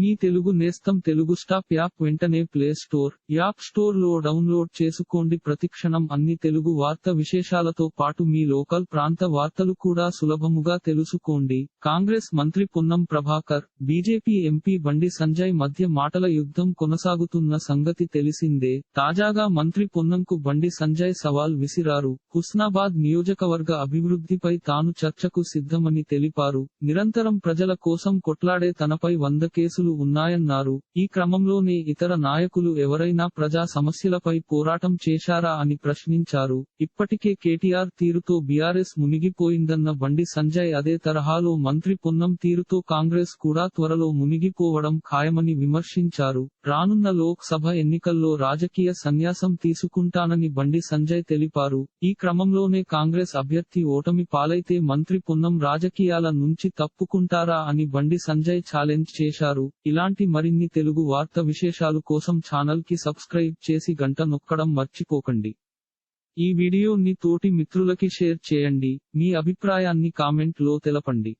మీ తెలుగు నేస్తం Telugu stop app వెంటనే play store app స్టోర్లో డౌన్లోడ్ చేసుకోండి. ప్రతిక్షణం అన్ని తెలుగు వార్త విశేషాలతో పాటు మీ లోకల్ ప్రాంత వార్తలు కూడా సులభముగా తెలుసుకోండి. కాంగ్రెస్ మంత్రి పొన్నం ప్రభాకర్ బీజేపీ ఎంపీ బండి సంజయ్ మధ్య మాటల యుద్ధం కొనసాగుతున్న సంగతి తెలిసిందే. తాజాగా మంత్రి పొన్నంకు బండి సంజయ్ సవాల్ విసిరారు. హుస్నాబాద్ నియోజకవర్గ అభివృద్ధిపై తాను చర్చకు సిద్ధమని తెలిపారు. నిరంతరం ప్రజల కోసం కొట్లాడే తనపై వంద కేసులు ఉన్నాయన్నారు. ఈ క్రమంలోనే ఇతర నాయకులు ఎవరైనా ప్రజా సమస్యలపై పోరాటం చేశారా అని ప్రశ్నించారు. ఇప్పటికే కేటీఆర్ తీరుతో బీఆర్ఎస్ మునిగిపోయిందన్న బండి సంజయ్ అదే తరహాలో మంత్రి పొన్నం తీరుతో కాంగ్రెస్ కూడా త్వరలో మునిగిపోవడం ఖాయమని విమర్శించారు. రానున్న లోక్ సభ ఎన్నికల్లో రాజకీయ సన్యాసం తీసుకుంటానని బండి సంజయ్ తెలిపారు. ఈ క్రమంలోనే కాంగ్రెస్ అభ్యర్థి ఓటమి పాలైతే మంత్రి పొన్నం రాజకీయాల నుంచి తప్పుకుంటారా అని బండి సంజయ్ ఛాలెంజ్ చేశారు. ఇలాంటి మరిన్ని తెలుగు వార్త విశేషాలు కోసం ఛానల్కి సబ్స్క్రైబ్ చేసి గంట నొక్కడం మర్చిపోకండి. ఈ వీడియోని తోటి మిత్రులకి షేర్ చేయండి. మీ అభిప్రాయాన్ని కామెంట్లో తెలపండి.